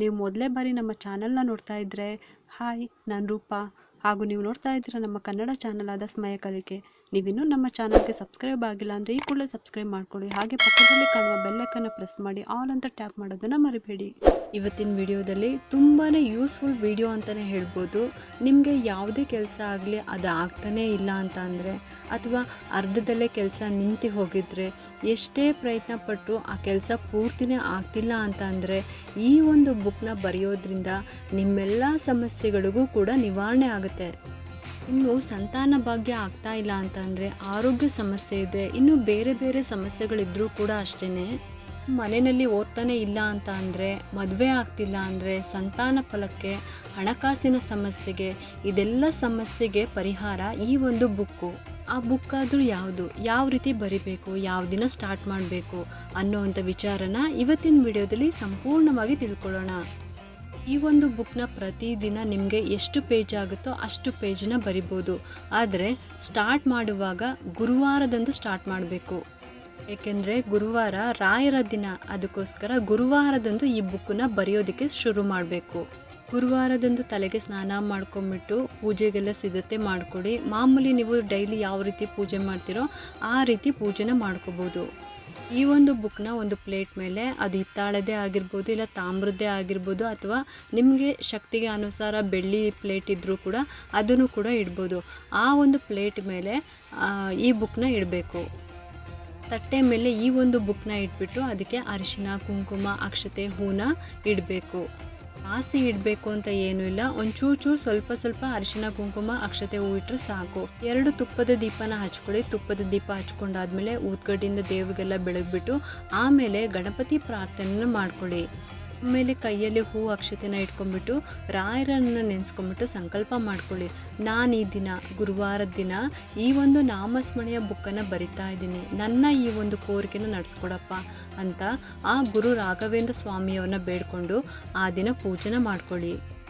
ನೀವು ಮೊದಲೇ ಬಾರಿ ನಮ್ಮ ಚಾನಲ್ನ ನೋಡ್ತಾ ಇದ್ದರೆ ಹಾಯ್, ನಾನು ರೂಪಾ. ಹಾಗೂ ನೀವು ನೋಡ್ತಾ ಇದ್ದೀರ ನಮ್ಮ ಕನ್ನಡ ಚಾನಲ್ ಆದ ಸ್ಮಯ ಕಲಿಕೆ ನೀವಿನ್ನೂ ನಮ್ಮ ಚಾನಲ್ಗೆ ಸಬ್ಸ್ಕ್ರೈಬ್ ಆಗಿಲ್ಲ ಅಂದರೆ ಈ ಕೂಡಲೇ ಸಬ್ಸ್ಕ್ರೈಬ್ ಮಾಡ್ಕೊಳ್ಳಿ. ಹಾಗೆ ಪಕ್ಕದಲ್ಲಿ ಕಾಣುವ ಬೆಲ್ಲೈಕನ್ನು ಪ್ರೆಸ್ ಮಾಡಿ ಆಲ್ ಅಂತ ಟ್ಯಾಪ್ ಮಾಡೋದನ್ನು ಮರಿಬೇಡಿ. ಇವತ್ತಿನ ವಿಡಿಯೋದಲ್ಲಿ ತುಂಬಾ ಯೂಸ್ಫುಲ್ ವಿಡಿಯೋ ಅಂತಲೇ ಹೇಳ್ಬೋದು. ನಿಮಗೆ ಯಾವುದೇ ಕೆಲಸ ಆಗಲಿ ಅದು ಆಗ್ತಾನೇ ಇಲ್ಲ ಅಂತ ಅಂದರೆ, ಅಥವಾ ಅರ್ಧದಲ್ಲೇ ಕೆಲಸ ನಿಂತು ಹೋಗಿದ್ರೆ ಎಷ್ಟೇ ಪ್ರಯತ್ನ ಪಟ್ಟರು ಆ ಕೆಲಸ ಪೂರ್ತಿನೇ ಆಗ್ತಿಲ್ಲ ಅಂತ ಅಂದರೆ, ಈ ಒಂದು ಬುಕ್ನ ಬರೆಯೋದ್ರಿಂದ ನಿಮ್ಮೆಲ್ಲ ಸಮಸ್ಯೆಗಳಿಗೂ ಕೂಡ ನಿವಾರಣೆ ಆಗುತ್ತೆ. ಇನ್ನು ಸಂತಾನ ಭಾಗ್ಯ ಆಗ್ತಾ ಇಲ್ಲ ಅಂತಂದರೆ ಆರೋಗ್ಯ ಸಮಸ್ಯೆ ಇದೆ. ಇನ್ನು ಬೇರೆ ಬೇರೆ ಸಮಸ್ಯೆಗಳಿದ್ದರೂ ಕೂಡ ಅಷ್ಟೇ ಮನೆಯಲ್ಲಿ ಓದ್ತಾನೆ ಇಲ್ಲ ಅಂತ ಅಂದರೆ, ಮದುವೆ ಆಗ್ತಿಲ್ಲ ಅಂದರೆ ಸಂತಾನ ಫಲಕ್ಕೆ, ಹಣಕಾಸಿನ ಸಮಸ್ಯೆಗೆ, ಇದೆಲ್ಲ ಸಮಸ್ಯೆಗೆ ಪರಿಹಾರ ಈ ಒಂದು ಬುಕ್ಕು. ಆ ಬುಕ್ ಆದರೂ ಯಾವುದು? ಯಾವ ರೀತಿ ಬರಿಬೇಕು? ಯಾವ ದಿನ ಸ್ಟಾರ್ಟ್ ಮಾಡಬೇಕು? ಅನ್ನೋವಂಥ ವಿಚಾರನ ಇವತ್ತಿನ ವಿಡಿಯೋದಲ್ಲಿ ಸಂಪೂರ್ಣವಾಗಿ ತಿಳ್ಕೊಳ್ಳೋಣ. ಈ ಒಂದು ಬುಕ್ನ ಪ್ರತಿದಿನ ನಿಮಗೆ ಎಷ್ಟು ಪೇಜ್ ಆಗುತ್ತೋ ಅಷ್ಟು ಪೇಜನ್ನ ಬರಿಬೋದು. ಆದರೆ ಸ್ಟಾರ್ಟ್ ಮಾಡುವಾಗ ಗುರುವಾರದಂದು ಸ್ಟಾರ್ಟ್ ಮಾಡಬೇಕು. ಏಕೆಂದರೆ ಗುರುವಾರ ರಾಯರ ದಿನ, ಅದಕ್ಕೋಸ್ಕರ ಗುರುವಾರದಂದು ಈ ಬುಕ್ಕನ್ನ ಬರೆಯೋದಕ್ಕೆ ಶುರು ಮಾಡಬೇಕು. ಗುರುವಾರದಂದು ತಲೆಗೆ ಸ್ನಾನ ಮಾಡ್ಕೊಂಬಿಟ್ಟು ಪೂಜೆಗೆಲ್ಲ ಸಿದ್ಧತೆ ಮಾಡಿಕೊಡಿ. ಮಾಮೂಲಿ ನೀವು ಡೈಲಿ ಯಾವ ರೀತಿ ಪೂಜೆ ಮಾಡ್ತೀರೋ ಆ ರೀತಿ ಪೂಜೆನ ಮಾಡ್ಕೋಬೋದು. ಈ ಒಂದು ಬುಕ್ನ ಒಂದು ಪ್ಲೇಟ್ ಮೇಲೆ ಅದು ಹಿತ್ತಾಳದೇ ಆಗಿರ್ಬೋದು, ಇಲ್ಲ ತಾಮ್ರದ್ದೇ ಆಗಿರ್ಬೋದು, ಅಥವಾ ನಿಮಗೆ ಶಕ್ತಿಗೆ ಅನುಸಾರ ಬೆಳ್ಳಿ ಪ್ಲೇಟ್ ಇದ್ದರೂ ಕೂಡ ಅದನ್ನು ಕೂಡ ಇಡ್ಬೋದು. ಆ ಒಂದು ಪ್ಲೇಟ್ ಮೇಲೆ ಈ ಬುಕ್ನ ಇಡಬೇಕು. ತಟ್ಟೆ ಮೇಲೆ ಈ ಒಂದು ಬುಕ್ನ ಇಟ್ಬಿಟ್ಟು ಅದಕ್ಕೆ ಅರಿಶಿನ, ಕುಂಕುಮ, ಅಕ್ಷತೆ, ಹೂನ ಇಡಬೇಕು. ಜಾಸ್ತಿ ಇಡಬೇಕು ಅಂತ ಏನೂ ಇಲ್ಲ. ಒಂಚೂರು ಚೂರು ಸ್ವಲ್ಪ ಸ್ವಲ್ಪ ಅರಿಶಿನ, ಕುಂಕುಮ, ಅಕ್ಷತೆ ಹೂ ಇಟ್ಟರೆ ಸಾಕು. ಎರಡು ತುಪ್ಪದ ದೀಪನ ಹಚ್ಕೊಳ್ಳಿ. ತುಪ್ಪದ ದೀಪ ಹಚ್ಕೊಂಡಾದ್ಮೇಲೆ, ಊದ್ಗಡ್ಡಿಯಿಂದ ದೇವರಿಗೆಲ್ಲ ಬೆಳಗ್ಬಿಟ್ಟು ಆಮೇಲೆ ಗಣಪತಿ ಪ್ರಾರ್ಥನೆಯನ್ನು ಮಾಡ್ಕೊಳ್ಳಿ. ಆಮೇಲೆ ಕೈಯಲ್ಲಿ ಹೂ ಅಕ್ಷತೆನ ಇಟ್ಕೊಂಡ್ಬಿಟ್ಟು, ರಾಯರನ್ನು ನೆನೆಸ್ಕೊಂಬಿಟ್ಟು ಸಂಕಲ್ಪ ಮಾಡ್ಕೊಳ್ಳಿ. ನಾನು ಈ ದಿನ, ಗುರುವಾರದ ದಿನ, ಈ ಒಂದು ನಾಮಸ್ಮರಣೆಯ ಬುಕ್ಕನ್ನು ಬರಿತಾ ಇದ್ದೀನಿ. ನನ್ನ ಈ ಒಂದು ಕೋರಿಕೆನ ನಡೆಸ್ಕೊಡಪ್ಪ ಅಂತ ಆ ಗುರು ರಾಘವೇಂದ್ರ ಸ್ವಾಮಿಯವ್ರನ್ನ ಬೇಡ್ಕೊಂಡು ಆ ದಿನ ಪೂಜೆನ ಮಾಡ್ಕೊಳ್ಳಿ.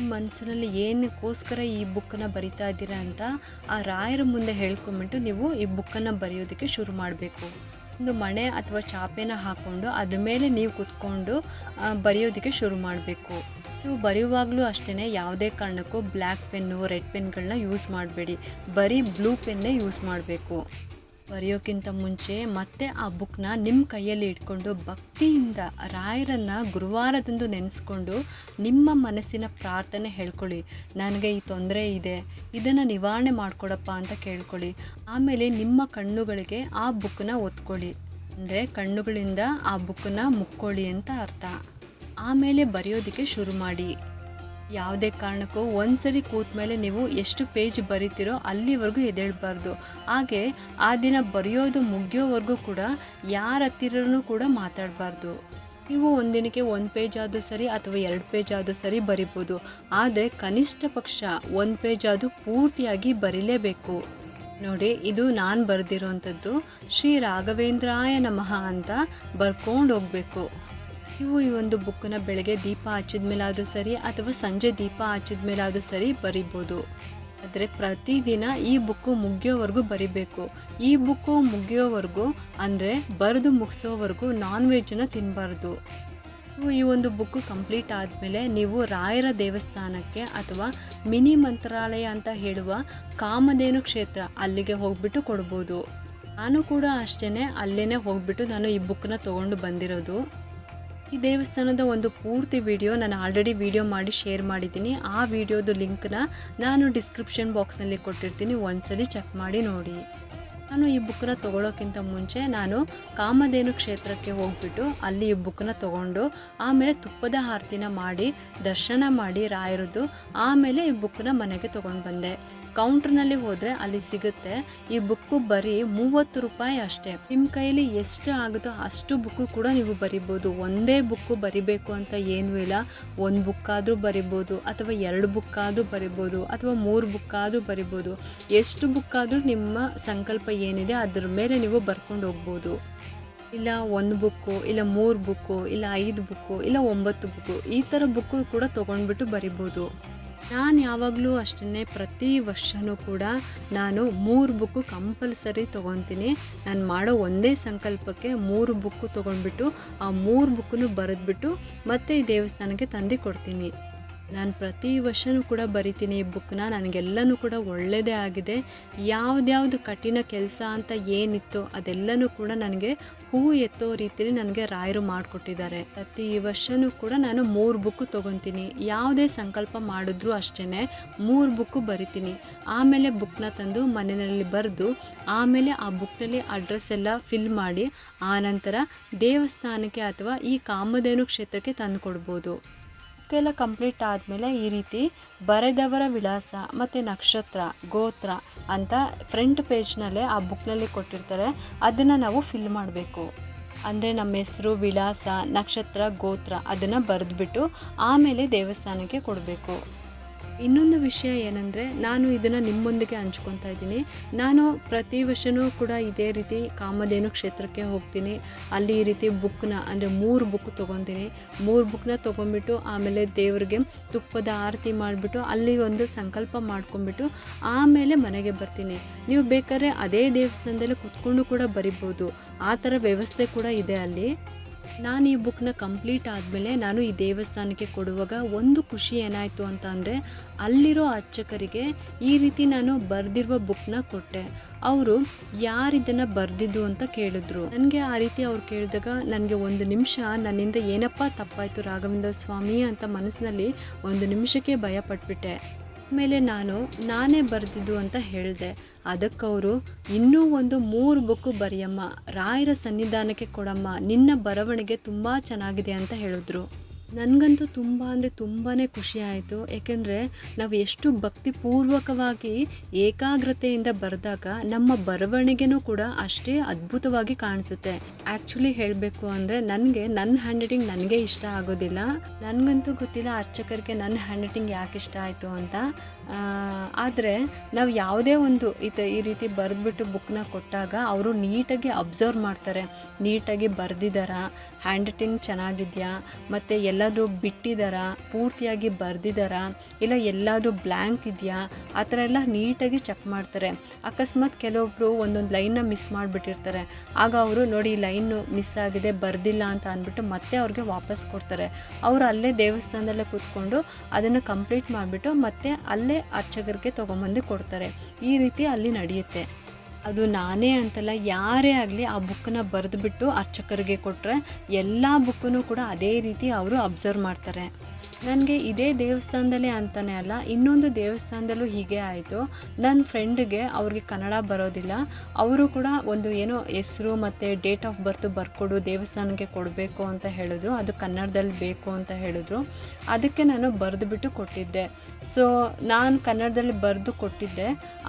ಮನಸ್ಸಿನಲ್ಲಿ ಏನಕ್ಕೋಸ್ಕರ ಈ ಬುಕ್ಕನ್ನು ಬರಿತಾ ಇದ್ದೀರಾ ಅಂತ ಆ ರಾಯರ ಮುಂದೆ ಹೇಳ್ಕೊಂಬಿಟ್ಟು ನೀವು ಈ ಬುಕ್ಕನ್ನು ಬರೆಯೋದಕ್ಕೆ ಶುರು ಮಾಡಬೇಕು. ಒಂದು ಮಣೆ ಅಥವಾ ಚಾಪೆನ ಹಾಕ್ಕೊಂಡು ಅದ್ರ ಮೇಲೆ ನೀವು ಕುತ್ಕೊಂಡು ಬರೆಯೋದಕ್ಕೆ ಶುರು ಮಾಡಬೇಕು. ನೀವು ಬರೆಯುವಾಗಲೂ ಅಷ್ಟೇ ಯಾವುದೇ ಕಾರಣಕ್ಕೂ ಬ್ಲ್ಯಾಕ್ ಪೆನ್ನು, ರೆಡ್ ಪೆನ್ಗಳನ್ನ ಯೂಸ್ ಮಾಡಬೇಡಿ. ಬರೀ ಬ್ಲೂ ಪೆನ್ನೇ ಯೂಸ್ ಮಾಡಬೇಕು. ಬರೆಯೋಕ್ಕಿಂತ ಮುಂಚೆ ಮತ್ತೆ ಆ ಬುಕ್ನ ನಿಮ್ಮ ಕೈಯಲ್ಲಿ ಇಟ್ಕೊಂಡು ಭಕ್ತಿಯಿಂದ ರಾಯರನ್ನು ಗುರುವಾರದಂದು ನೆನೆಸ್ಕೊಂಡು ನಿಮ್ಮ ಮನಸ್ಸಿನ ಪ್ರಾರ್ಥನೆ ಹೇಳ್ಕೊಳ್ಳಿ. ನನಗೆ ಈ ತೊಂದರೆ ಇದೆ, ಇದನ್ನು ನಿವಾರಣೆ ಮಾಡಿಕೊಡಪ್ಪ ಅಂತ ಕೇಳ್ಕೊಳ್ಳಿ. ಆಮೇಲೆ ನಿಮ್ಮ ಕಣ್ಣುಗಳಿಗೆ ಆ ಬುಕ್ಕನ್ನ ಒತ್ಕೊಳ್ಳಿ. ಅಂದರೆ ಕಣ್ಣುಗಳಿಂದ ಆ ಬುಕ್ಕನ್ನ ಮುಕ್ಕೊಳ್ಳಿ ಅಂತ ಅರ್ಥ. ಆಮೇಲೆ ಬರೆಯೋದಕ್ಕೆ ಶುರು ಮಾಡಿ. ಯಾವುದೇ ಕಾರಣಕ್ಕೂ ಒಂದ್ಸರಿ ಕೂತ ಮೇಲೆ ನೀವು ಎಷ್ಟು ಪೇಜ್ ಬರಿತೀರೋ ಅಲ್ಲಿವರೆಗೂ ಎದೇಳ್ಬಾರ್ದು ಹಾಗೆ ಆ ದಿನ ಬರೆಯೋದು ಮುಗಿಯೋವರೆಗೂ ಕೂಡ ಯಾರ ಹತ್ತಿರನೂ ಕೂಡ ಮಾತಾಡಬಾರ್ದು. ನೀವು ಒಂದಿನಕ್ಕೆ ಒಂದು ಪೇಜ್ ಆದರೂ ಸರಿ ಅಥವಾ ಎರಡು ಪೇಜ್ ಆದರೂ ಸರಿ ಬರಿಬೋದು. ಆದರೆ ಕನಿಷ್ಠ ಪಕ್ಷ ಒಂದು ಪೇಜ್ ಆದರೂ ಪೂರ್ತಿಯಾಗಿ ಬರೀಲೇಬೇಕು. ನೋಡಿ, ಇದು ನಾನು ಬರೆದಿರೋವಂಥದ್ದು ಶ್ರೀ ರಾಘವೇಂದ್ರಾಯ ನಮಃ ಅಂತ ಬರ್ಕೊಂಡು ಹೋಗಬೇಕು. ನೀವು ಈ ಒಂದು ಬುಕ್ಕನ್ನ ಬೆಳಗ್ಗೆ ದೀಪ ಹಚ್ಚಿದ ಮೇಲಾದರೂ ಸರಿ ಅಥವಾ ಸಂಜೆ ದೀಪ ಹಚ್ಚಿದ ಮೇಲಾದರೂ ಸರಿ ಬರಿಬೋದು. ಆದರೆ ಪ್ರತಿದಿನ ಈ ಬುಕ್ಕು ಮುಗಿಯೋವರೆಗೂ ಬರಿಬೇಕು. ಈ ಬುಕ್ಕು ಮುಗಿಯೋವರೆಗೂ ಅಂದರೆ ಬರೆದು ಮುಗಿಸೋವರೆಗೂ ನಾನ್ ವೆಜ್ಜನ್ನು ತಿನ್ನಬಾರ್ದು ನೀವು ಈ ಒಂದು ಬುಕ್ಕು ಕಂಪ್ಲೀಟ್ ಆದಮೇಲೆ ನೀವು ರಾಯರ ದೇವಸ್ಥಾನಕ್ಕೆ ಅಥವಾ ಮಿನಿ ಮಂತ್ರಾಲಯ ಅಂತ ಹೇಳುವ ಕಾಮಧೇನು ಕ್ಷೇತ್ರ ಅಲ್ಲಿಗೆ ಹೋಗ್ಬಿಟ್ಟು ಕೊಡ್ಬೋದು. ನಾನು ಕೂಡ ಅಷ್ಟೇ ಅಲ್ಲೇ ಹೋಗ್ಬಿಟ್ಟು ನಾನು ಈ ಬುಕ್ಕನ್ನ ತೊಗೊಂಡು ಬಂದಿರೋದು. ಈ ದೇವಸ್ಥಾನದ ಒಂದು ಪೂರ್ತಿ ವಿಡಿಯೋ ನಾನು ಆಲ್ರೆಡಿ ವಿಡಿಯೋ ಮಾಡಿ ಶೇರ್ ಮಾಡಿದ್ದೀನಿ. ಆ ವಿಡಿಯೋದು ಲಿಂಕ್ನ ನಾನು ಡಿಸ್ಕ್ರಿಪ್ಷನ್ ಬಾಕ್ಸ್ನಲ್ಲಿ ಕೊಟ್ಟಿರ್ತೀನಿ. ಒಂದ್ಸಲಿ ಚೆಕ್ ಮಾಡಿ ನೋಡಿ. ನಾನು ಈ ಬುಕ್ಕನ್ನ ತೊಗೊಳೋಕ್ಕಿಂತ ಮುಂಚೆ ನಾನು ಕಾಮಧೇನು ಕ್ಷೇತ್ರಕ್ಕೆ ಹೋಗ್ಬಿಟ್ಟು ಅಲ್ಲಿ ಈ ಬುಕ್ಕನ್ನ ತೊಗೊಂಡು, ಆಮೇಲೆ ತುಪ್ಪದ ಆರತಿನ ಮಾಡಿ, ದರ್ಶನ ಮಾಡಿ ರಾಯರದ್ದು ಆಮೇಲೆ ಈ ಬುಕ್ಕನ್ನ ಮನೆಗೆ ತೊಗೊಂಡು ಬಂದೆ. ಕೌಂಟ್ರ್ನಲ್ಲಿ ಹೋದರೆ ಅಲ್ಲಿ ಸಿಗುತ್ತೆ. ಈ ಬುಕ್ಕು ಬರೀ ಮೂವತ್ತು ರೂಪಾಯಿ ಅಷ್ಟೇ. ನಿಮ್ಮ ಕೈಯಲ್ಲಿ ಎಷ್ಟು ಆಗುತ್ತೋ ಅಷ್ಟು ಬುಕ್ಕು ಕೂಡ ನೀವು ಬರಿಬೋದು ಒಂದೇ ಬುಕ್ಕು ಬರಿಬೇಕು ಅಂತ ಏನೂ ಇಲ್ಲ. ಒಂದು ಬುಕ್ಕಾದರೂ ಬರಿಬೋದು ಅಥವಾ ಎರಡು ಬುಕ್ಕಾದರೂ ಬರಿಬೋದು ಅಥವಾ ಮೂರು ಬುಕ್ಕಾದರೂ ಬರಿಬೋದು ಎಷ್ಟು ಬುಕ್ಕಾದರೂ ನಿಮ್ಮ ಸಂಕಲ್ಪ ಏನಿದೆ ಅದ್ರ ಮೇಲೆ ನೀವು ಬರ್ಕೊಂಡು ಹೋಗ್ಬೋದು. ಇಲ್ಲ ಒಂದು ಬುಕ್ಕು, ಇಲ್ಲ ಮೂರು ಬುಕ್ಕು, ಇಲ್ಲ ಐದು ಬುಕ್ಕು, ಇಲ್ಲ ಒಂಬತ್ತು ಬುಕ್ಕು ಈ ಥರ ಬುಕ್ಕು ಕೂಡ ತೊಗೊಂಡ್ಬಿಟ್ಟು ಬರಿಬೋದು ನಾನು ಯಾವಾಗಲೂ ಅಷ್ಟೇ ಪ್ರತಿ ವರ್ಷವೂ ಕೂಡ ನಾನು ಮೂರು ಬುಕ್ಕು ಕಂಪಲ್ಸರಿ ತೊಗೊತೀನಿ. ನಾನು ಮಾಡೋ ಒಂದೇ ಸಂಕಲ್ಪಕ್ಕೆ ಮೂರು ಬುಕ್ಕು ತೊಗೊಂಡ್ಬಿಟ್ಟು ಆ ಮೂರು ಬುಕ್ಕನ್ನು ಬರೆದ್ಬಿಟ್ಟು ಮತ್ತೆ ಈ ದೇವಸ್ಥಾನಕ್ಕೆ ತಂದು ಕೊಡ್ತೀನಿ. ನಾನು ಪ್ರತಿ ವರ್ಷವೂ ಕೂಡ ಬರಿತೀನಿ ಈ ಬುಕ್ನ ನನಗೆಲ್ಲನೂ ಕೂಡ ಒಳ್ಳೆಯದೇ ಆಗಿದೆ. ಯಾವುದ್ಯಾವುದು ಕಠಿಣ ಕೆಲಸ ಅಂತ ಏನಿತ್ತು ಅದೆಲ್ಲನೂ ಕೂಡ ನನಗೆ ಹೂ ಎತ್ತೋ ರೀತಿಯಲ್ಲಿ ನನಗೆ ರಾಯರು ಮಾಡಿಕೊಟ್ಟಿದ್ದಾರೆ. ಪ್ರತಿ ವರ್ಷವೂ ಕೂಡ ನಾನು ಮೂರು ಬುಕ್ಕು ತೊಗೊತೀನಿ. ಯಾವುದೇ ಸಂಕಲ್ಪ ಮಾಡಿದ್ರೂ ಅಷ್ಟೇ ಮೂರು ಬುಕ್ಕು ಬರಿತೀನಿ. ಆಮೇಲೆ ಬುಕ್ನ ತಂದು ಮನೆಯಲ್ಲಿ ಬರೆದು, ಆಮೇಲೆ ಆ ಬುಕ್ನಲ್ಲಿ ಅಡ್ರೆಸ್ ಎಲ್ಲ ಫಿಲ್ ಮಾಡಿ ಆನಂತರ ದೇವಸ್ಥಾನಕ್ಕೆ ಅಥವಾ ಈ ಕಾಮಧೇನು ಕ್ಷೇತ್ರಕ್ಕೆ ತಂದು ಕೊಡ್ಬೋದು ಬುಕ್ಕೆಲ್ಲ ಕಂಪ್ಲೀಟ್ ಆದಮೇಲೆ ಈ ರೀತಿ ಬರೆದವರ ವಿಳಾಸ ಮತ್ತು ನಕ್ಷತ್ರ, ಗೋತ್ರ ಅಂತ ಫ್ರಂಟ್ ಪೇಜ್ನಲ್ಲೇ ಆ ಬುಕ್ನಲ್ಲಿ ಕೊಟ್ಟಿರ್ತಾರೆ. ಅದನ್ನು ನಾವು ಫಿಲ್ ಮಾಡಬೇಕು. ಅಂದರೆ ನಮ್ಮ ಹೆಸರು, ವಿಳಾಸ, ನಕ್ಷತ್ರ, ಗೋತ್ರ ಅದನ್ನು ಬರೆದ್ಬಿಟ್ಟು ಆಮೇಲೆ ದೇವಸ್ಥಾನಕ್ಕೆ ಕೊಡಬೇಕು. ಇನ್ನೊಂದು ವಿಷಯ ಏನಂದರೆ, ನಾನು ಇದನ್ನು ನಿಮ್ಮೊಂದಿಗೆ ಹಂಚ್ಕೊತಾ ಇದ್ದೀನಿ. ನಾನು ಪ್ರತಿ ವರ್ಷವೂ ಕೂಡ ಇದೇ ರೀತಿ ಕಾಮಧೇನು ಕ್ಷೇತ್ರಕ್ಕೆ ಹೋಗ್ತೀನಿ. ಅಲ್ಲಿ ಈ ರೀತಿ ಬುಕ್ನ, ಅಂದರೆ ಮೂರು ಬುಕ್ ತೊಗೊತೀನಿ. ಮೂರು ಬುಕ್ನ ತೊಗೊಂಡ್ಬಿಟ್ಟು ಆಮೇಲೆ ದೇವ್ರಿಗೆ ತುಪ್ಪದ ಆರತಿ ಮಾಡಿಬಿಟ್ಟು ಅಲ್ಲಿ ಒಂದು ಸಂಕಲ್ಪ ಮಾಡ್ಕೊಂಬಿಟ್ಟು ಆಮೇಲೆ ಮನೆಗೆ ಬರ್ತೀನಿ. ನೀವು ಬೇಕಾದ್ರೆ ಅದೇ ದೇವಸ್ಥಾನದಲ್ಲಿ ಕುತ್ಕೊಂಡು ಕೂಡ ಬರಿಬೋದು. ಆ ಥರ ವ್ಯವಸ್ಥೆ ಕೂಡ ಇದೆ ಅಲ್ಲಿ. ನಾನು ಈ ಬುಕ್ನ ಕಂಪ್ಲೀಟ್ ಆದಮೇಲೆ ನಾನು ಈ ದೇವಸ್ಥಾನಕ್ಕೆ ಕೊಡುವಾಗ ಒಂದು ಖುಷಿ ಏನಾಯಿತು ಅಂತ ಅಂದರೆ ಅಲ್ಲಿರೋ ಅರ್ಚಕರಿಗೆ ಈ ರೀತಿ ನಾನು ಬರೆದಿರುವ ಬುಕ್ನ ಕೊಟ್ಟೆ. ಅವರು ಯಾರಿದನ್ನು ಬರೆದಿದ್ದು ಅಂತ ಕೇಳಿದ್ರು. ನನಗೆ ಆ ರೀತಿ ಅವ್ರು ಕೇಳಿದಾಗ ನನಗೆ ಒಂದು ನಿಮಿಷ, ನನ್ನಿಂದ ಏನಪ್ಪ ತಪ್ಪಾಯಿತು ರಾಘವೇಂದ್ರ ಸ್ವಾಮಿ ಅಂತ ಮನಸ್ಸಿನಲ್ಲಿ ಒಂದು ನಿಮಿಷಕ್ಕೆ ಭಯ ಪಟ್ಬಿಟ್ಟೆ ಆಮೇಲೆ ನಾನು, ನಾನೇ ಬರೆದಿದ್ದು ಅಂತ ಹೇಳಿದೆ. ಅದಕ್ಕವರು, ಇನ್ನೂ ಒಂದು ಮೂರು ಬುಕ್ಕು ಬರೆಯಮ್ಮ. ರಾಯರ ಸನ್ನಿಧಾನಕ್ಕೆ ಕೊಡಮ್ಮ. ನಿನ್ನ ಬರವಣಿಗೆ ತುಂಬ ಚೆನ್ನಾಗಿದೆ ಅಂತ ಹೇಳಿದ್ರು. ನನಗಂತೂ ತುಂಬ ಅಂದರೆ ತುಂಬಾ ಖುಷಿ ಆಯಿತು. ಏಕೆಂದರೆ ನಾವು ಎಷ್ಟು ಭಕ್ತಿಪೂರ್ವಕವಾಗಿ ಏಕಾಗ್ರತೆಯಿಂದ ಬರೆದಾಗ ನಮ್ಮ ಬರವಣಿಗೆನೂ ಕೂಡ ಅಷ್ಟೇ ಅದ್ಭುತವಾಗಿ ಕಾಣಿಸುತ್ತೆ. ಆ್ಯಕ್ಚುಲಿ ಹೇಳಬೇಕು ಅಂದರೆ ನನಗೆ ನನ್ನ ಹ್ಯಾಂಡ್ ರೈಟಿಂಗ್ ನನಗೆ ಇಷ್ಟ ಆಗೋದಿಲ್ಲ. ನನಗಂತೂ ಗೊತ್ತಿಲ್ಲ ಅರ್ಚಕರಿಗೆ ನನ್ನ ಹ್ಯಾಂಡ್ ರೈಟಿಂಗ್ ಯಾಕೆ ಇಷ್ಟ ಆಯಿತು ಅಂತ. ಆದರೆ ನಾವು ಯಾವುದೇ ಒಂದು ಇದು ಈ ರೀತಿ ಬರೆದ್ಬಿಟ್ಟು ಬುಕ್ನ ಕೊಟ್ಟಾಗ ಅವರು ನೀಟಾಗಿ ಅಬ್ಸರ್ವ್ ಮಾಡ್ತಾರೆ. ನೀಟಾಗಿ ಬರೆದಿದ್ದಾರಾ ಹ್ಯಾಂಡ್ ರೈಟಿಂಗ್ ಚೆನ್ನಾಗಿದೆಯಾ, ಮತ್ತು ಎಲ್ಲಾದರೂ ಬಿಟ್ಟಿದ್ದಾರಾ ಪೂರ್ತಿಯಾಗಿ ಬರೆದಿದ್ದಾರಾ ಇಲ್ಲ ಎಲ್ಲಾದರೂ ಬ್ಲ್ಯಾಂಕ್ ಇದೆಯಾ, ಆ ಥರ ಎಲ್ಲ ನೀಟಾಗಿ ಚೆಕ್ ಮಾಡ್ತಾರೆ. ಅಕಸ್ಮಾತ್ ಕೆಲವೊಬ್ಬರು ಒಂದೊಂದು ಲೈನ್ನ ಮಿಸ್ ಮಾಡಿಬಿಟ್ಟಿರ್ತಾರೆ. ಆಗ ಅವರು ನೋಡಿ, ಈ ಲೈನು ಮಿಸ್ ಆಗಿದೆ, ಬರೆದಿಲ್ಲ ಅಂತ ಅಂದ್ಬಿಟ್ಟು ಮತ್ತೆ ಅವ್ರಿಗೆ ವಾಪಸ್ ಕೊಡ್ತಾರೆ. ಅವರು ಅಲ್ಲೇ ದೇವಸ್ಥಾನದಲ್ಲೇ ಕೂತ್ಕೊಂಡು ಅದನ್ನು ಕಂಪ್ಲೀಟ್ ಮಾಡಿಬಿಟ್ಟು ಮತ್ತೆ ಅಲ್ಲೇ ಅರ್ಚಕರಿಗೆ ತೊಗೊಂಬಂದು ಕೊಡ್ತಾರೆ. ಈ ರೀತಿ ಅಲ್ಲಿ ನಡೆಯುತ್ತೆ. ಅದು ನಾನೇ ಅಂತಲ್ಲ, ಯಾರೇ ಆಗಲಿ ಆ ಬುಕ್ಕನ್ನ ಬರೆದುಬಿಟ್ಟು ಅರ್ಚಕರಿಗೆ ಕೊಟ್ಟರೆ ಎಲ್ಲ ಬುಕ್ಕನ್ನು ಕೂಡ ಅದೇ ರೀತಿ ಅವರು ಅಬ್ಸರ್ವ್ ಮಾಡ್ತಾರೆ. ನನಗೆ ಇದೇ ದೇವಸ್ಥಾನದಲ್ಲೇ ಅಂತಲೇ ಅಲ್ಲ, ಇನ್ನೊಂದು ದೇವಸ್ಥಾನದಲ್ಲೂ ಹೀಗೆ ಆಯಿತು. ನನ್ನ ಫ್ರೆಂಡ್ಗೆ ಅವ್ರಿಗೆ ಕನ್ನಡ ಬರೋದಿಲ್ಲ. ಅವರು ಕೂಡ ಒಂದು ಏನೋ ಹೆಸರು ಮತ್ತು ಡೇಟ್ ಆಫ್ ಬರ್ತು ಬರ್ಕೊಡು, ದೇವಸ್ಥಾನಕ್ಕೆ ಕೊಡಬೇಕು ಅಂತ ಹೇಳಿದ್ರು. ಅದು ಕನ್ನಡದಲ್ಲಿ ಬೇಕು ಅಂತ ಹೇಳಿದ್ರು. ಅದಕ್ಕೆ ನಾನು ಬರೆದುಬಿಟ್ಟು ಕೊಟ್ಟಿದ್ದೆ. ಸೊ ನಾನು ಕನ್ನಡದಲ್ಲಿ ಬರೆದು ಕೊಟ್ಟಿದ್ದೆ.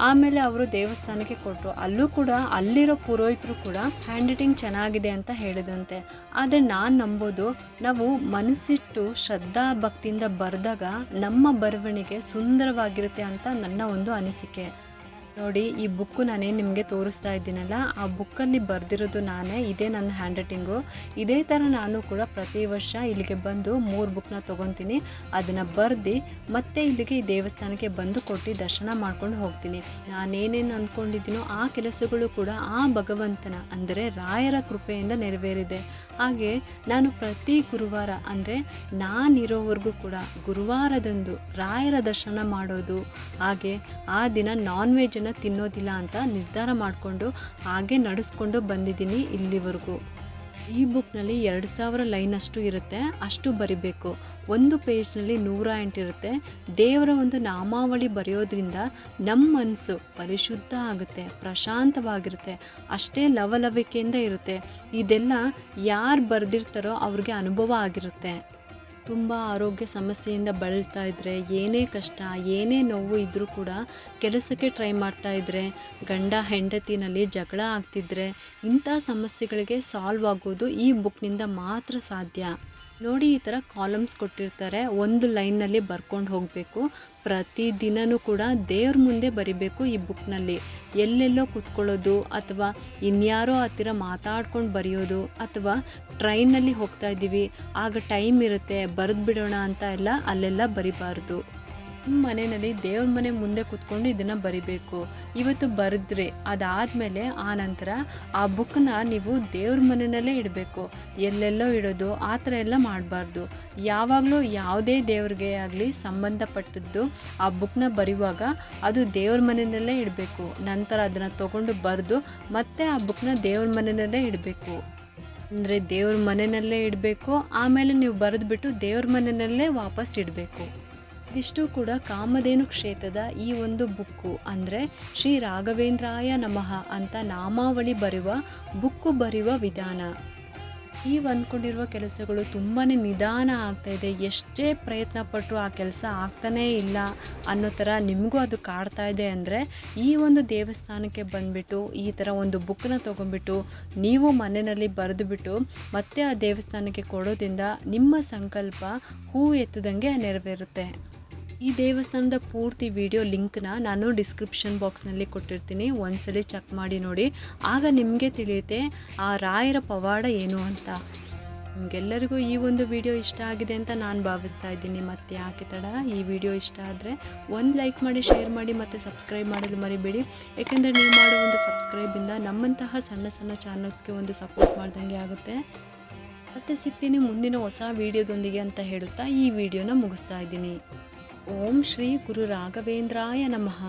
ಆಮೇಲೆ ಅವರು ದೇವಸ್ಥಾನಕ್ಕೆ ಕೊಟ್ಟರು ಅಲ್ಲೂ ಕೂಡ, ಅಲ್ಲಿರೋ ಪುರೋಹಿತರು ಕೂಡ ಹ್ಯಾಂಡ್ ರೈಟಿಂಗ್ ಚೆನ್ನಾಗಿದೆ ಅಂತ ಹೇಳಿದಂತೆ. ಆದರೆ ನಾನು ನಂಬೋದು, ನಾವು ಮನಸ್ಸಿಟ್ಟು ಶ್ರದ್ಧಾ ಭಕ್ತಿಯಿಂದ ಬರೆದಾಗ ನಮ್ಮ ಬರವಣಿಗೆ ಸುಂದರವಾಗಿರುತ್ತೆ ಅಂತ ನನ್ನ ಒಂದು ಅನಿಸಿಕೆ. ನೋಡಿ, ಈ ಬುಕ್ಕು ನಾನೇನು ನಿಮಗೆ ತೋರಿಸ್ತಾ ಇದ್ದೀನಲ್ಲ, ಆ ಬುಕ್ಕಲ್ಲಿ ಬರೆದಿರೋದು ನಾನೇ, ಇದೇ ನನ್ನ ಹ್ಯಾಂಡ್ ರೈಟಿಂಗು ಇದೇ ಥರ ನಾನು ಕೂಡ ಪ್ರತಿ ವರ್ಷ ಇಲ್ಲಿಗೆ ಬಂದು ಮೂರು ಬುಕ್ನ ತೊಗೊತೀನಿ. ಅದನ್ನು ಬರೆದು, ಮತ್ತೆ ಇಲ್ಲಿಗೆ ಈ ದೇವಸ್ಥಾನಕ್ಕೆ ಬಂದು ಕೊಟ್ಟು ದರ್ಶನ ಮಾಡ್ಕೊಂಡು ಹೋಗ್ತೀನಿ. ನಾನೇನೇನು ಅಂದ್ಕೊಂಡಿದ್ದೀನೋ ಆ ಕೆಲಸಗಳು ಕೂಡ ಆ ಭಗವಂತನ, ಅಂದರೆ ರಾಯರ ಕೃಪೆಯಿಂದ ನೆರವೇರಿದೆ. ಹಾಗೆ ನಾನು ಪ್ರತಿ ಗುರುವಾರ, ಅಂದರೆ ನಾನಿರೋವರೆಗೂ ಕೂಡ ಗುರುವಾರದಂದು ರಾಯರ ದರ್ಶನ ಮಾಡೋದು, ಹಾಗೆ ಆ ದಿನ ನಾನ್ ವೆಜ್ಜನ್ನು ತಿನ್ನೋದಿಲ್ಲ ಅಂತ ನಿರ್ಧಾರ ಮಾಡಿಕೊಂಡು ಹಾಗೆ ನಡೆಸ್ಕೊಂಡು ಬಂದಿದ್ದೀನಿ ಇಲ್ಲಿವರೆಗೂ. ಈ ಬುಕ್ನಲ್ಲಿ ಎರಡು ಸಾವಿರ ಲೈನ್ ಅಷ್ಟು ಇರುತ್ತೆ, ಅಷ್ಟು ಬರಿಬೇಕು. ಒಂದು ಪೇಜ್ನಲ್ಲಿ ನೂರ ಎಂಟಿರುತ್ತೆ ದೇವರ ಒಂದು ನಾಮಾವಳಿ ಬರೆಯೋದ್ರಿಂದ ನಮ್ಮ ಮನಸ್ಸು ಪರಿಶುದ್ಧ ಆಗುತ್ತೆ, ಪ್ರಶಾಂತವಾಗಿರುತ್ತೆ, ಅಷ್ಟೇ ಲವಲವಿಕೆಯಿಂದ ಇರುತ್ತೆ. ಇದೆಲ್ಲ ಯಾರು ಬರೆದಿರ್ತಾರೋ ಅವ್ರಿಗೆ ಅನುಭವ ಆಗಿರುತ್ತೆ. ತುಂಬ ಆರೋಗ್ಯ ಸಮಸ್ಯೆಯಿಂದ ಬಳಲ್ತಾ ಇದ್ದರೆ ಏನೇ ಕಷ್ಟ, ಏನೇ ನೋವು ಇದ್ದರೂ ಕೂಡ ಕೆಲಸಕ್ಕೆ ಟ್ರೈ ಮಾಡ್ತಾ ಇದ್ದರೆ ಗಂಡ ಹೆಂಡತಿನಲ್ಲಿ ಜಗಳ ಆಗ್ತಿದ್ರೆ ಇಂಥ ಸಮಸ್ಯೆಗಳಿಗೆ ಸಾಲ್ವ್ ಆಗೋದು ಈ ಬುಕ್ನಿಂದ ಮಾತ್ರ ಸಾಧ್ಯ. ನೋಡಿ ಈ ಥರ ಕಾಲಮ್ಸ್ ಕೊಟ್ಟಿರ್ತಾರೆ. ಒಂದು ಲೈನ್ನಲ್ಲಿ ಬರ್ಕೊಂಡು ಹೋಗಬೇಕು. ಪ್ರತಿದಿನವೂ ಕೂಡ ದೇವ್ರ ಮುಂದೆ ಬರಿಬೇಕು ಈ ಬುಕ್ನಲ್ಲಿ ಎಲ್ಲೆಲ್ಲೋ ಕೂತ್ಕೊಳ್ಳೋದು ಅಥವಾ ಇನ್ಯಾರೋ ಹತ್ತಿರ ಮಾತಾಡ್ಕೊಂಡು ಬರೆಯೋದು ಅಥವಾ ಟ್ರೈನಲ್ಲಿ ಹೋಗ್ತಾ ಇದ್ದೀವಿ. ಆಗ ಟೈಮ್ ಇರುತ್ತೆ, ಬರೆದು ಬಿಡೋಣ ಅಂತ ಎಲ್ಲ ಅಲ್ಲೆಲ್ಲ ಬರಿಬಾರ್ದು. ಮನೆಯಲ್ಲಿ ದೇವ್ರ ಮನೆ ಮುಂದೆ ಕೂತ್ಕೊಂಡು ಇದನ್ನು ಬರಿಬೇಕು. ಇವತ್ತು ಬರೆದ್ರೆ ಅದಾದಮೇಲೆ ಆ ನಂತರ ಆ ಬುಕ್ನ ನೀವು ದೇವ್ರ ಮನೆಯಲ್ಲೇ ಇಡಬೇಕು. ಎಲ್ಲೆಲ್ಲೋ ಇಡೋದು, ಆ ಥರ ಎಲ್ಲ ಮಾಡಬಾರ್ದು. ಯಾವಾಗಲೂ ಯಾವುದೇ ದೇವ್ರಿಗೆ ಆಗಲಿ ಸಂಬಂಧಪಟ್ಟದ್ದು ಆ ಬುಕ್ನ ಬರೆಯುವಾಗ ಅದು ದೇವ್ರ ಮನೆಯಲ್ಲೇ ಇಡಬೇಕು. ನಂತರ ಅದನ್ನು ತಗೊಂಡು ಬರೆದು ಮತ್ತೆ ಆ ಬುಕ್ನ ದೇವ್ರ ಮನೆಯಲ್ಲೇ ಇಡಬೇಕು. ಅಂದರೆ ದೇವ್ರ ಮನೆಯಲ್ಲೇ ಇಡಬೇಕು. ಆಮೇಲೆ ನೀವು ಬರೆದ್ಬಿಟ್ಟು ದೇವ್ರ ಮನೆಯಲ್ಲೇ ವಾಪಸ್ ಇಡಬೇಕು. ಇದಿಷ್ಟು ಕೂಡ ಕಾಮಧೇನು ಕ್ಷೇತ್ರದ ಈ ಒಂದು ಬುಕ್ಕು ಅಂದರೆ ಶ್ರೀ ರಾಘವೇಂದ್ರಾಯ ನಮಃ ಅಂತ ನಾಮಾವಳಿ ಬರೆಯುವ ಬುಕ್ಕು ಬರೆಯುವ ವಿಧಾನ. ಈ ಅಂದ್ಕೊಂಡಿರುವ ಕೆಲಸಗಳು ತುಂಬಾ ನಿಧಾನ ಆಗ್ತಾ ಇದೆ. ಎಷ್ಟೇ ಪ್ರಯತ್ನ ಪಟ್ಟರು ಆ ಕೆಲಸ ಆಗ್ತಾನೇ ಇಲ್ಲ ಅನ್ನೋ ಥರ ನಿಮಗೂ ಅದು ಕಾಡ್ತಾ ಇದೆ ಅಂದರೆ ಈ ಒಂದು ದೇವಸ್ಥಾನಕ್ಕೆ ಬಂದುಬಿಟ್ಟು, ಈ ಥರ ಒಂದು ಬುಕ್ಕನ್ನ ತೊಗೊಂಡ್ಬಿಟ್ಟು, ನೀವು ಮನೆಯಲ್ಲಿ ಬರೆದುಬಿಟ್ಟು ಮತ್ತೆ ಆ ದೇವಸ್ಥಾನಕ್ಕೆ ಕೊಡೋದ್ರಿಂದ ನಿಮ್ಮ ಸಂಕಲ್ಪ ಹೂ ಎತ್ತದಂಗೆ ನೆರವೇರುತ್ತೆ. ಈ ದೇವಸ್ಥಾನದ ಪೂರ್ತಿ ವಿಡಿಯೋ ಲಿಂಕ್ನ ನಾನು ಡಿಸ್ಕ್ರಿಪ್ಷನ್ ಬಾಕ್ಸ್ನಲ್ಲಿ ಕೊಟ್ಟಿರ್ತೀನಿ. ಒಂದ್ಸಲಿ ಚೆಕ್ ಮಾಡಿ ನೋಡಿ. ಆಗ ನಿಮಗೆ ತಿಳಿಯುತ್ತೆ, ಆ ರಾಯರ ಪವಾಡ ಏನು ಅಂತ. ನಿಮಗೆಲ್ಲರಿಗೂ ಈ ಒಂದು ವಿಡಿಯೋ ಇಷ್ಟ ಆಗಿದೆ ಅಂತ ನಾನು ಭಾವಿಸ್ತಾ ಇದ್ದೀನಿ. ಮತ್ತೆ ಯಾಕೆ ತಡ? ಈ ವಿಡಿಯೋ ಇಷ್ಟ ಆದರೆ ಒಂದು ಲೈಕ್ ಮಾಡಿ ಶೇರ್ ಮಾಡಿ ಮತ್ತು ಸಬ್ಸ್ಕ್ರೈಬ್ ಮಾಡಲು ಮರಿಬೇಡಿ. ಏಕೆಂದರೆ ನೀವು ಮಾಡೋ ಒಂದು ಸಬ್ಸ್ಕ್ರೈಬಿಂದ ನಮ್ಮಂತಹ ಸಣ್ಣ ಸಣ್ಣ ಚಾನಲ್ಸ್ಗೆ ಒಂದು ಸಪೋರ್ಟ್ ಮಾಡ್ದಂಗೆ ಆಗುತ್ತೆ. ಮತ್ತೆ ಸಿಗ್ತೀನಿ ಮುಂದಿನ ಹೊಸ ವಿಡಿಯೋದೊಂದಿಗೆ ಅಂತ ಹೇಳುತ್ತಾ ಈ ವಿಡಿಯೋನ ಮುಗಿಸ್ತಾ ಇದ್ದೀನಿ. ಓಂ ಶ್ರೀ ಗುರು ರಾಘವೇಂದ್ರಾಯ ನಮಃ